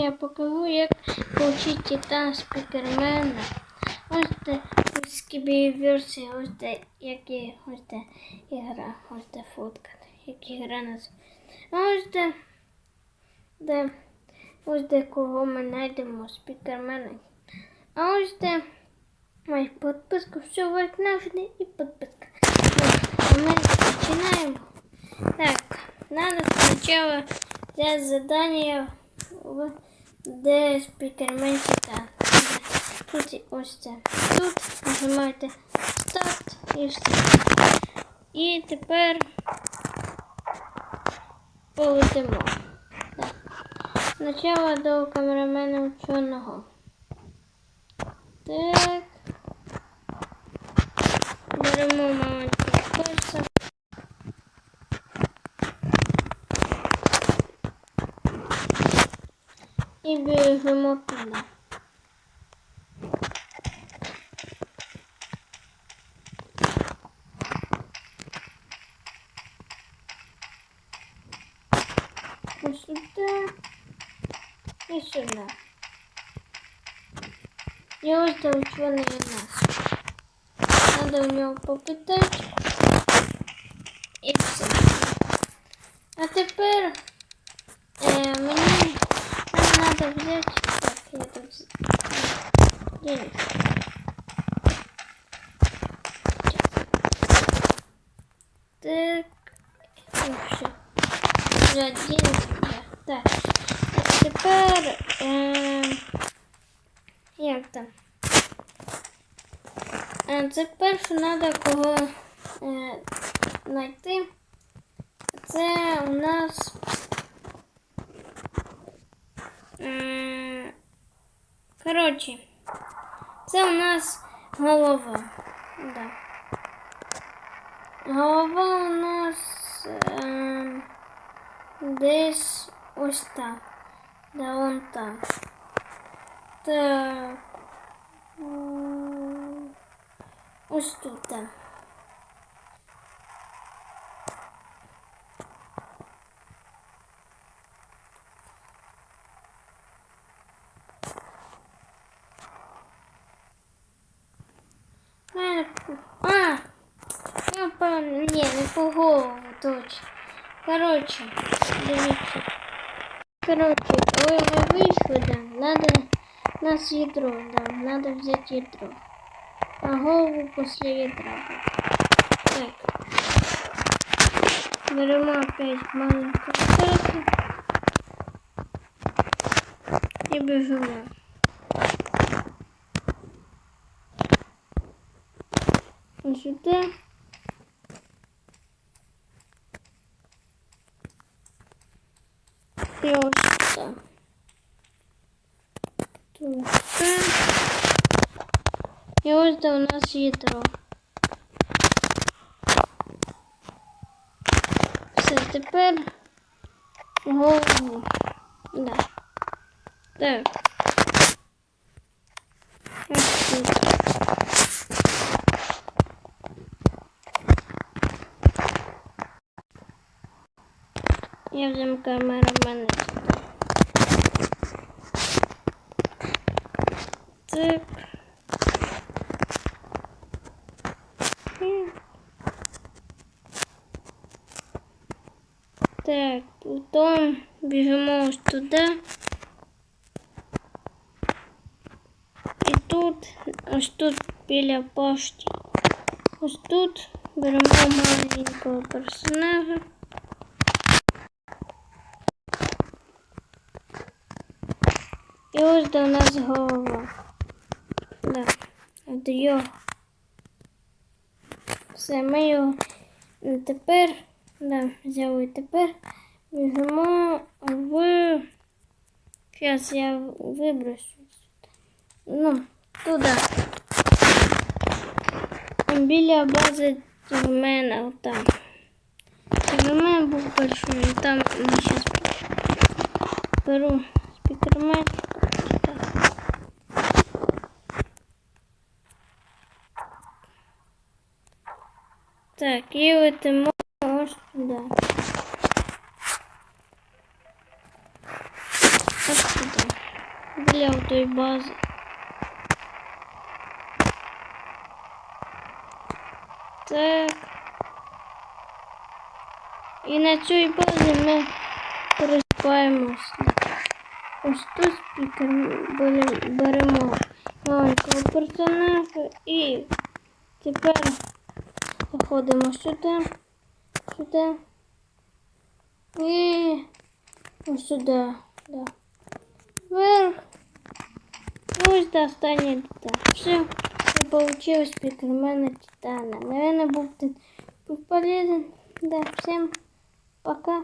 Сьогодні я покажу, як получити титан спікермена. Ось де ось кібі версія, ось де які ось де ігра, ось де фотка, як ігра. А ось де, де ось де кого ми знайдемо спікермена. А ось де Ой, подписку, все в окнах і подписка. А ми починаємо. Так, надо сначала взять задание в де спікермен. Тут ось це. Тут нажимаєте старт і все. І тепер полетимо. Так. Спочатку до камерамена ученого. Так. Беремо маленький кольця. І біжимо туди. Ось сюди. І сюди. І ось учений у нас. Надо у нього попитати. І все. А тепер е, мені взяти. Так, я тут денег. Так. Все. Взяти денег. Так. А тепер. Е, як там? Е, Це перше треба кого е, знайти. Це у нас е, коротше, це у нас голова. Да. Голова у нас е, десь ось так. Да, вон там. Так. Ось тут. так. Мене по- А! Ну, по... По голову, точно. Коротше, дивіться. Коротше, коли ми вийшли, да, надо нас ядро, да, надо взять ядро. А голову после ядра. Так. Беремо опять маленькую карту. І біжимо. Ось сюди. І ось. Тут. І ось де у нас ядро. Все, тепер голову. Да. Так. Ось тут. Я взяв камерамена сюди. Так. М. Так, потім біжимо ось туди. І тут, ось тут біля пошті. Ось тут беремо маленького персонажа. І ось де нас голова. Да. От його. Все, ми його тепер, да, взяли тепер біжимо в. Зараз я виброшу. Ну, туди. Біля бази в мене отам. В мене був перший, там ми зараз беру спікермен. Так. Так, і летимо ось туди. Ось туди. біля той бази. Так. І на цій базі ми пересипаємось. Ось тут спікер бере- беремо маленького персонажа і тепер заходимо сюди, сюди і ось сюди. Да. Вверх. Ось до останньої деталі. Все, і получилось спікермена Титана. Наверное, був полезен. Да, всем пока.